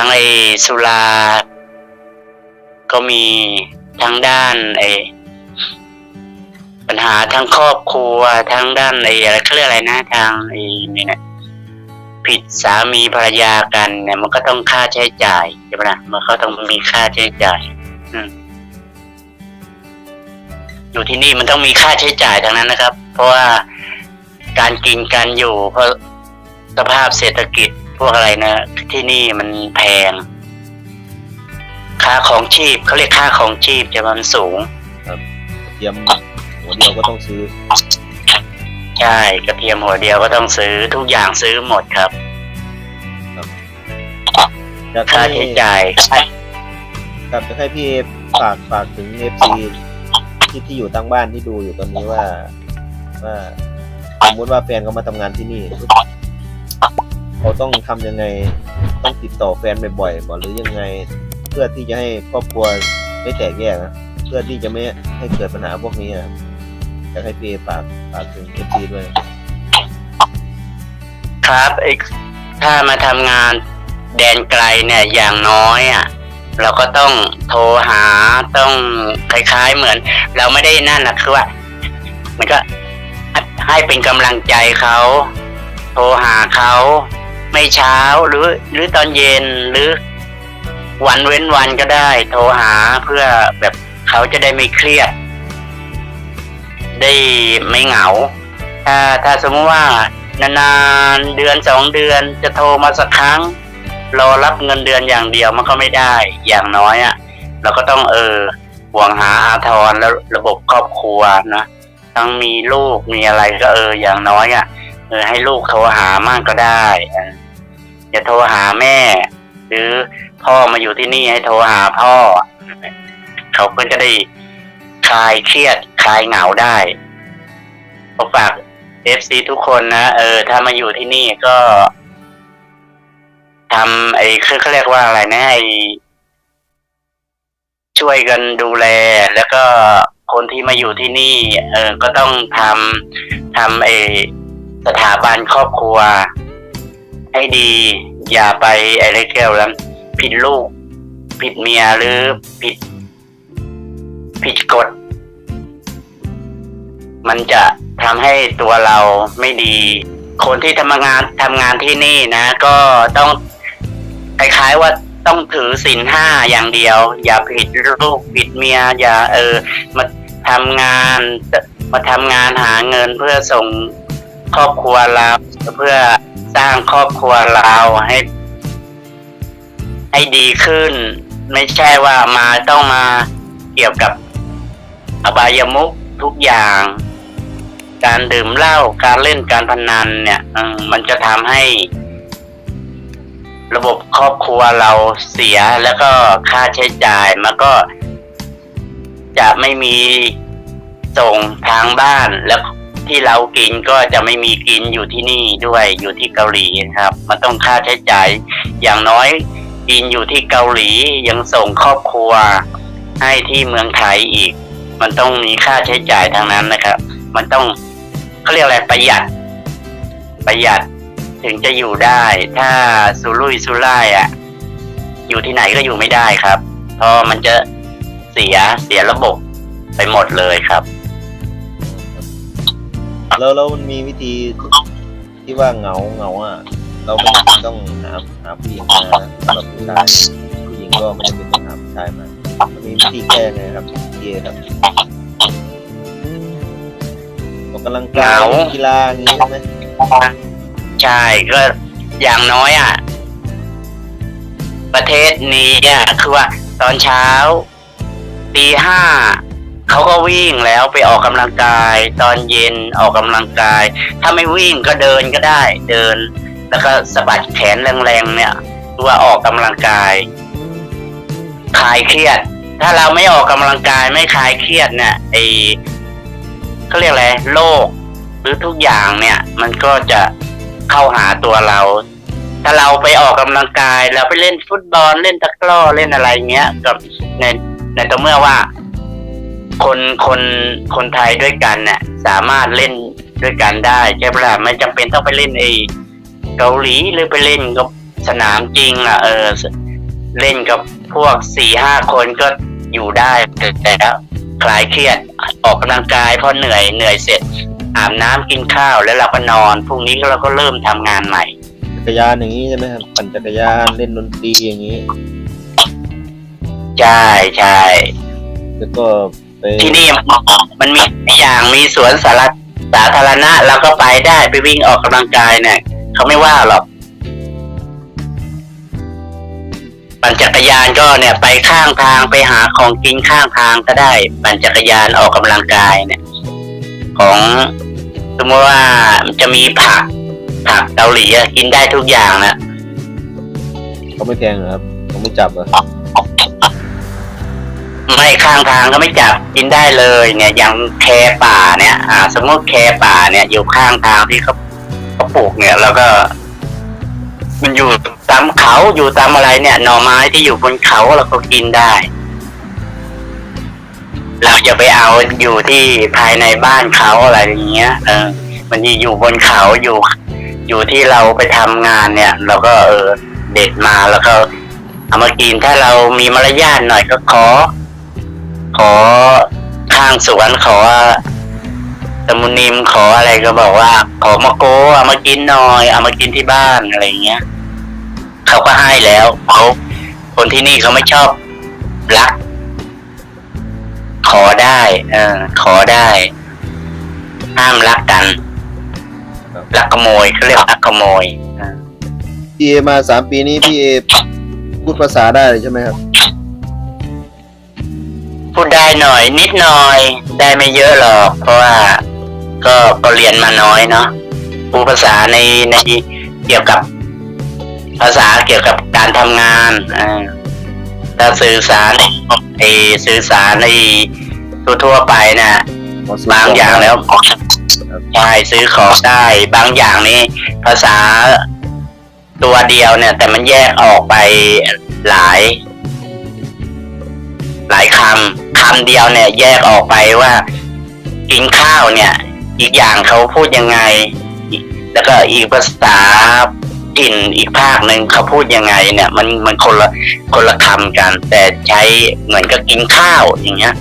ทั้งไอสุรา ก็มีทั้งด้านไอปัญหาทั้งครอบครัวทั้งด้านไออะไรเขาเรียกอะไรนะทางไอนี่นะผิดสามีภรรยากันเนี่ยมันก็ต้องค่าใช้จ่ายใช่ไหมล่ะมันก็ต้องมีค่าใช้จ่าย อืมอยู่ที่นี่มันต้องมีค่าใช้จ่ายทั้งนั้นนะครับ เพราะว่าการกินการอยู่เพราะสภาพเศรษฐกิจ พวกอะไรนะที่นี่มันแพง ค่าของชีพเขาเรียกค่าของชีพจะมันสูงเทียมหัวเดียวก็ต้องซื้อ ใช่กระเทียมหัวเดียวก็ต้องซื้อทุกอย่างซื้อหมดครับอยากค่าให้ใช้จ่ายครับอยากให้พี่เอฝากฝากถึงเอฟซีที่ที่อยู่ตั้งบ้านที่ดูอยู่ตอนนี้ว่า ว่าสมมติว่าแฟนเขามาทำงานที่นี่ เขาต้องทำยังไงต้องติดต่อแฟนบ่อยๆบ่หรือยังไง เพื่อที่จะให้ครอบครัวไม่แตกแยกนะเพื่อที่จะไม่ให้เกิดปัญหาพวกนี้อะอยากให้พี่ฝากฝากถึงเอฟซีด้วย ครับไอ้ถ้ามาทำงานแดนไกลเนี่ยอย่างน้อยอะเราก็ต้องโทรหาต้องคล้ายๆเหมือน เราไม่ได้นั่นนะคือว่ามันก็ให้เป็นกำลังใจเขา โทรหาเขา ไม่เช้าหรือ หรือตอนเย็นหรือ วันเว้นวันก็ได้ โทรหาเพื่อแบบเขาจะได้ไม่เครียด ได้ไม่เหงา ถ้าถ้าสมมติว่านานๆเดือนสองเดือนจะโทรมาสักครั้ง รอรับเงินเดือนอย่างเดียวมันก็ไม่ได้ อย่างน้อยอะ่ะ เราก็ต้องเออห่วงหาอาทรแล้วระบบครอบครัวนะทั้งมีลูกมีอะไรก็เอออย่างน้อยอะ่ะ เออให้ลูกโทรหามั่งก็ได้อย่าโทรหาแม่ หรือพ่อมาอยู่ที่นี่ให้โทรหาพ่อ เขาก็จะได้คลายเครียดคลายเหงาได้ขอฝากเอฟซีทุกคนนะเออ ถ้ามาอยู่ที่นี่ก็ทำไอ้คือเขาเรียกว่าอะไรนะไอ้ช่วยกันดูแล แล้วก็คนที่มาอยู่ที่นี่ เออ ก็ต้องทำทำไอ้ สถาบันครอบครัว ให้ดี อย่าไปอ้เรเกลแล้วผิดลูก ผิดเมียหรือผิด ผิดกฎ มันจะทำให้ตัวเราไม่ดี คนที่ทำงานทำงานที่นี่นะ ก็ต้องคล้ายๆว่าต้องถือศีลห้าอย่างเดียว อย่าผิดลูกผิดเมีย อย่าเออ มาทำงาน มาทำงานหาเงินเพื่อส่ง ครอบครัวเราเพื่อสร้างครอบครัวเราให้ ให้ดีขึ้น ไม่ใช่ว่ามาต้องมาเกี่ยวกับอบายมุขทุกอย่าง การดื่มเหล้าการเล่นการพนันเนี่ยมมันจะทำให้ ระบบครอบครัวเราเสียแล้วก็ค่าใช้จ่ายมันก็จะไม่มีส่งทางบ้านแล้ว ที่เรากินก็จะไม่มีกินอยู่ที่นี่ด้วยอยู่ที่เกาหลีครับ มันต้องค่าใช้จ่ายอย่างน้อยกินอยู่ที่เกาหลียังส่งครอบครัว ให้ที่เมืองไทยอีก มันต้องมีค่าใช้จ่ายทางนั้นนะครับ มันต้องเขาเรียกอะไรประหยัด ประหยัดถึงจะอยู่ได้ ถ้าสุรุ่ยสุร่ายอะ อยู่ที่ไหนก็อยู่ไม่ได้ครับ เพราะมันจะเสียเสียระบบไปหมดเลยครับ แล้วแล้วมันมีวิธีที่ว่าเหงาเหงาอะ เราไม่จำเป็นต้องหาหาผู้หญิงมานะสำหรับผู้ชายผู้หญิงก็ไม่จำเป็นต้องหาผู้ชายมามันมีวิธีแก้ไงครับเยครับออกกำลังกายเหงา เล่นกีฬาอย่างงี้ใช่ไหมใช่ก็อย่างน้อยอะ ประเทศนี้อะคือว่าตอนเช้าตีห้า เขาก็วิ่งแล้วไปออกกำลังกาย ตอนเย็นออกกำลังกาย ถ้าไม่วิ่งก็เดินก็ได้ เดิน แล้วก็สะบัดแขนแรงๆเนี่ยว่าออกกำลังกายคลายเครียด ถ้าเราไม่ออกกำลังกายไม่คลายเครียดเนี่ยไอเขาเรียกอะไรโรคหรือทุกอย่างเนี่ย มันก็จะเข้าหาตัวเรา ถ้าเราไปออกกำลังกาย เราไปเล่นฟุตบอลเล่นตะกร้อเล่นอะไรเงี้ยกับในในตัวเมื่อว่า คนคนคนไทยด้วยกันเนี่ยสามารถเล่นด้วยกันได้ใช่ปะล่ะไม่จำเป็นต้องไปเล่นไอ้เกาหลีหรือไปเล่นกับสนามจริงอะ เออ เล่นกับพวกสี่ห้าคนก็อยู่ได้แต่แต่แล้วคลายเครียดออกกำลังกายเพราะเหนื่อยเหนื่อยเสร็จ อาบน้ำกินข้าวแล้วเราก็นอนพรุ่งนี้เราก็เริ่มทำงานใหม่จักรยานอย่างนี้ใช่ไหมครับปั่นจักรยานเล่นดนตรีอย่างนี้ใช่ใช่แล้วก็ไป ที่นี่มันมีหลายอย่างมีสวนสาธารสาธารณะเราก็ไปได้ไปวิ่งออกกำลังกายเนี่ยเขาไม่ว่าหรอกปั่นจักรยานก็เนี่ย ไปข้างทางไปหาของกินข้างทางก็ได้ปั่นจักรยานออกกำลังกายเนี่ย ของสมมติว่าจะมีผัก ผักเกาหลีอะกินได้ทุกอย่างนะเขาไม่แพงเหรอครับเขาไม่จับเหรอ ไม่ข้างทางก็ไม่จับกินได้เลยเนี่ยอย่างแคป่าเนี่ย อ่า สมมติแคป่าเนี่ย อยู่ข้างทางที่เขาเขาปลูกเนี่ย แล้วก็ มันอยู่ตามเขาอยู่ตามอะไรเนี่ยหน่อไม้ที่อยู่บนเขาเราก็กินได้ เราจะไปเอาอยู่ที่ภายในบ้านเขาอะไรอย่างเงี้ย เออ มันอยู่บนเขาอยู่ อยู่ที่เราไปทำงานเนี่ย เราก็เออเด็ดมาแล้วก็เอามากินถ้าเรามีมารยาทหน่อยก็ขอ ขอข้างสวนขอสมุนิมขออะไรก็บอกว่า ขอมาโกเอามากินหน่อย เอามากินที่บ้านอะไรเงี้ยเขาก็ให้แล้วเขาคนที่นี่เขาไม่ชอบรัก ขอได้เออขอได้ ห้ามรักกันรักขโมยเขาเรียกรักขโมยพี่เอมาสามปีนี้พี่เอพูดภาษาได้เลยใช่ไหมครับ พูดได้หน่อย นิดหน่อยได้ไม่เยอะหรอก เพราะว่าก็ก็เรียนมาน้อยเนาะพูดภาษาในในเกี่ยวกับภาษาเกี่ยวกับการทำงานอ่าถ้าสื่อสารไอสื่อสารในทั่วๆไปน่ะบางอย่างแล้วใช่ซื้อของได้บางอย่างนี่ภาษาตัวเดียวเนี่ย แต่มันแยกออกไปหลาย หลายคำคำเดียวเนี่ย แยกออกไปว่า กินข้าวเนี่ย อีกอย่างเขาพูดยังไง แล้วก็อีกภาษาถิ่นอีกภาคหนึ่งเขาพูดยังไง เนี่ย มันมันคนละคนละคำกัน แต่ใช้เหมือนกับกินข้าวอย่างเงี้ย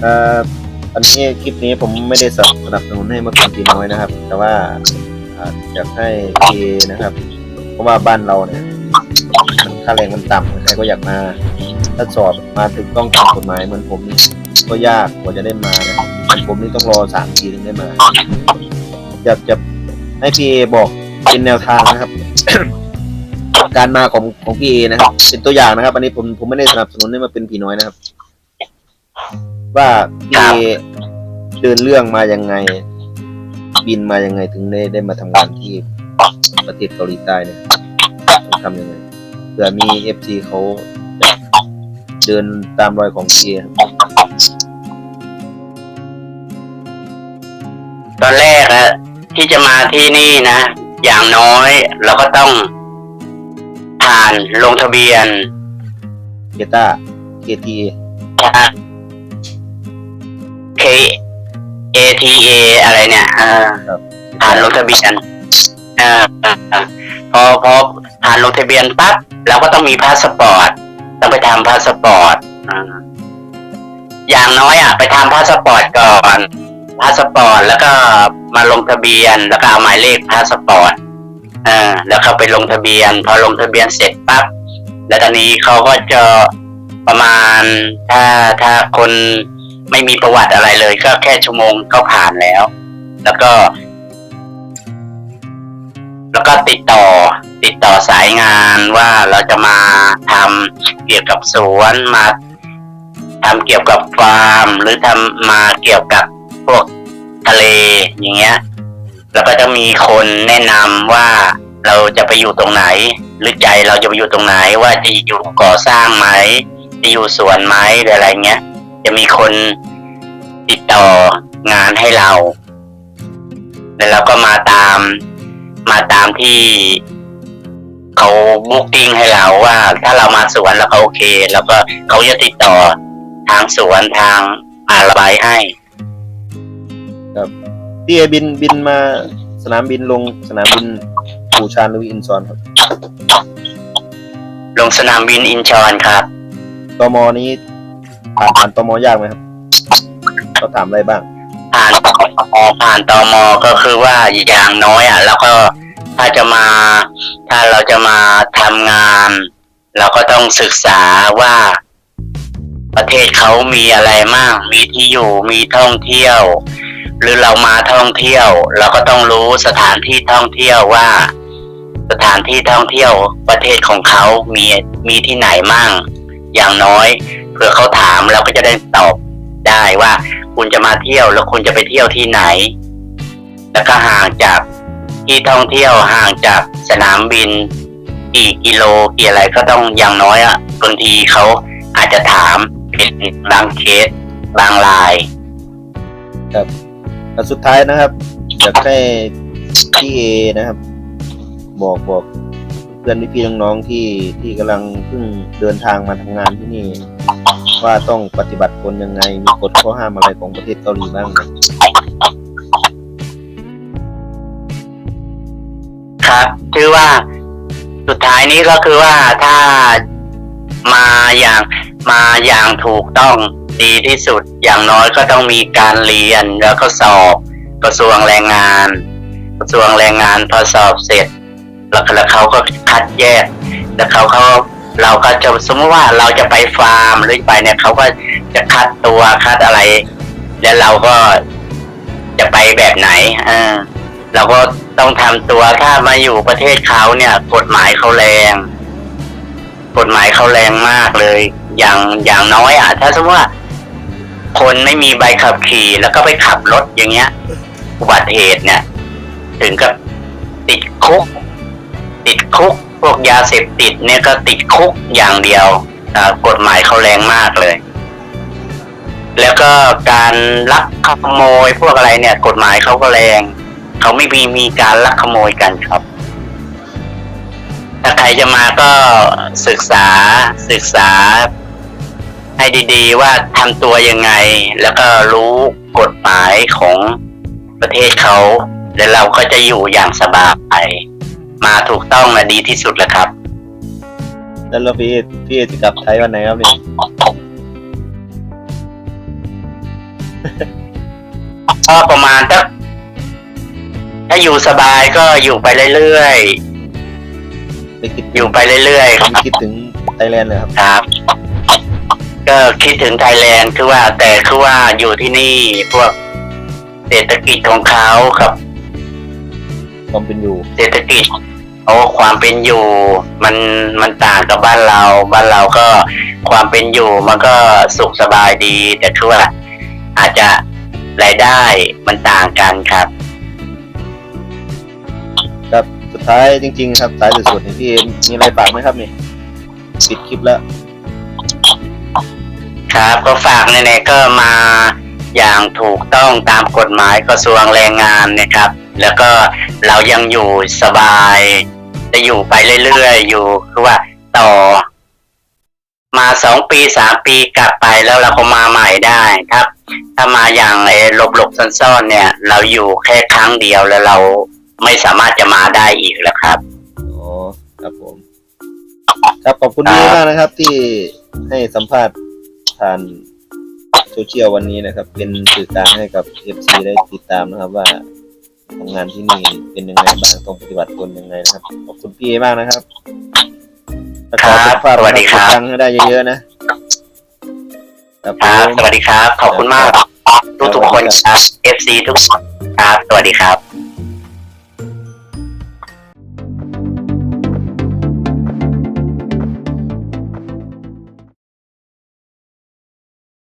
เอ่ออันนี้คลิปนี้ผมไม่ได้สนับสนุนให้มาเป็นพี่น้อยนะครับ แต่ว่าอยากให้พีนะครับ เพราะว่าบ้านเราเนี่ย ค่าแรงมันต่ำใครก็อยากมา ถ้าสอบมาถึงต้องตามกฎหมายเหมือนผมนี่ก็ยากกว่าจะได้มานะผมนี่ต้องรอสามปีถึงได้มา อยากจะให้พี่เอบอกเป็นแนวทางนะครับ การมาของของพี่เอนะครับเป็นตัวอย่างนะครับ อันนี้ผมผมไม่ได้สนับสนุนให้มาเป็นผีน้อยนะครับ ว่าพี่เอเดินเรื่องมายังไง บินมายังไงถึงได้ได้มาทำงานที่ประเทศเกาหลีใต้เนี่ยต้องทำยังไง เผื่อมีเอฟซีเขาจะเดินตามรอยของพี่เอครับตอนแรกอะที่จะมาที่นี่นะ อย่างน้อยเราก็ต้องผ่านลงทะเบียนเกต้าเคที K ATA อะไรเนี่ยเออครับผ่านลงทะเบียนเออเออเออพอพอผ่านลงทะเบียนปั๊บ เราก็ต้องมีพาสปอร์ตต้องไปทำพาสปอร์ตอย่างน้อยอะ ไปทำพาสปอร์ตก่อนพาสปอร์ตแล้วก็มาลงทะเบียน แล้วก็เอาหมายเลขพาสปอร์ตเออแล้วเขาไปลงทะเบียน พอลงทะเบียนเสร็จปั๊บแล้วตอนนี้เขาก็จะประมาณถ้าถ้าคนไม่มีประวัติอะไรเลย ก็แค่ชั่วโมงก็ผ่านแล้ว แล้วก็ แล้วก็ติดต่อ ติดต่อสายงานว่าเราจะมาทำเกี่ยวกับสวนมาทำเกี่ยวกับฟาร์ม หรือทำมาเกี่ยวกับพวกทะเลอย่างเงี้ย แล้วก็จะมีคนแนะนำว่าเราจะไปอยู่ตรงไหน หรือใจเราจะไปอยู่ตรงไหน ว่าจะอยู่ก่อสร้างไหมจะอยู่สวนไหมหรืออะไรเงี้ย จะมีคนติดต่องานให้เรา แล้วเราก็มาตามมาตามที่ เขาบุ๊กกิ้งให้เราว่า ถ้าเรามาสวนแล้วเขาโอเค แล้วก็เขาจะติดต่อทางสวนทางอาระบายให้พี่เอบินบินมาสนามบินลงสนามบินปูชาญหรืออินซอนครับลงสนามบินอินชอนครับตมนี้ผ่านผ่านตมยากไหมครับเขาถามอะไรบ้างผ่านออผ่านตมก็คือว่าอย่างน้อยอะ แล้วก็ ถ้าจะมา ถ้าเราจะมาทำงาน เราก็ต้องศึกษาว่า ประเทศเขามีอะไรมั่งมีที่อยู่มีท่องเที่ยว หรือเรามาท่องเที่ยว เราก็ต้องรู้สถานที่ท่องเที่ยวว่า สถานที่ท่องเที่ยวประเทศของเขามีมีที่ไหนมั่ง อย่างน้อยเผื่อเขาถามเราก็จะได้ตอบได้ว่า คุณจะมาเที่ยวแล้วคุณจะไปเที่ยวที่ไหน แล้วก็ห่างจาก ที่ท่องเที่ยวห่างจากสนามบินกี่กิโลกี่อะไรก็ต้องอย่างน้อยอะบางทีเขาอาจจะถามเป็นบางเคสบางรายแล้วสุดท้ายนะครับอยากให้พี่เอนะครับ บอกบอกเพื่อนพี่ๆน้องๆที่ที่กำลังเพิ่งเดินทางมาทำงานที่นี่ ว่าต้องปฏิบัติตนยังไงมีกฎข้อห้ามอะไรของประเทศเกาหลีบ้างไห ครับคือว่าสุดท้ายนี้ก็คือว่าถ้ามาอย่างมาอย่างถูกต้องดีที่สุด อย่างน้อยก็ต้องมีการเรียนแล้วก็สอบกระทรวงแรงงาน กระทรวงแรงงานพอสอบเสร็จ แล้วแล้วเขาก็คัดแยก แล้วเขาเขาเราก็จะสมมติว่าเราจะไปฟาร์มหรือไปเนี่ยเขาก็จะคัดตัวคัดอะไร แล้วเราก็จะไปแบบไหนเออ เราก็ต้องทำตัวถ้ามาอยู่ประเทศเขาเนี่ย กฎหมายเขาแรง กฎหมายเขาแรงมากเลย อย่างอย่างน้อยอะ ถ้าสมมติว่า คนไม่มีใบขับขี่แล้วก็ไปขับรถอย่างเงี้ย อุบัติเหตุเนี่ย ถึงกับติดคุก ติดคุกพวกยาเสพติดเนี่ยก็ติดคุกอย่างเดียวอ่ากฎหมายเขาแรงมากเลย แล้วก็การลักขโมยพวกอะไรเนี่ย กฎหมายเขาก็แรง เขาไม่มีมีการลักขโมยกันครับ ถ้าใครจะมาก็ศึกษาศึกษา ให้ดี ๆ ว่าทำตัวยังไง แล้วก็รู้กฎหมายของประเทศเขาแล้วเราก็จะอยู่อย่างสบายมาถูกต้องนะดีที่สุดแล้วครับ แล้วเราพี่พี่เอจะกลับไทยวันไหนครับเนี่ยก็ประมาณถ้า ถ้าอยู่สบายก็อยู่ไปเรื่อยไม่คิดๆ อยู่ไปเรื่อยๆครับไม่คิดถึงไทยแลนด์เลยครับ ครับ ก็คิดถึงไทยแลนด์คือว่า แต่คือว่าอยู่ที่นี่พวกเศรษฐกิจของเขาครับ ความเป็นอยู่ เศรษฐกิจโอ้ความเป็นอยู่ มันมันต่างกับบ้านเรา บ้านเราก็ความเป็นอยู่มันก็สุขสบายดี แต่คือว่าอาจจะรายได้มันต่างกันครับ สุดท้ายจริง ๆ ครับสายสุดๆนี่พี่เอมีอะไรฝากไหมครับนี่ปิดคลิปแล้ว ครับก็ฝากเนี่ยก็มาอย่างถูกต้องตามกฎหมายกระทรวงแรงงานนะครับ แล้วก็เรายังอยู่สบาย จะอยู่ไปเรื่อยๆ อยู่คือว่าต่อ มาสองปีสามปีกลับไปแล้วเราก็มาใหม่ได้ครับ ถ้ามาอย่างไอ้หลบหลบๆซ่อนๆเนี่ย เราอยู่แค่ครั้งเดียวแล้วเรา ไม่สามารถจะมาได้อีกแล้วครับ อ๋อครับผม ครับขอบคุณพี่เอมากนะครับ ที่ให้สัมภาษณ์ผ่านโซเชียลวันนี้นะครับ เป็นสื่อกลางให้กับ FC ได้ติดตามนะครับว่าทำงานที่นี่เป็นยังไงบ้างต้องปฏิบัติตนยังไงนะครับ ขอบคุณพี่เอมากนะครับแล้วขอครับสุขภาพสวัสดีครับตังค์ให้ได้เยอะๆนะครับผครับมสวัสดีครับ ขอบคุณมาก ทุกทุกๆคนครับ FC ทุกคนครับ สวัสดีครับ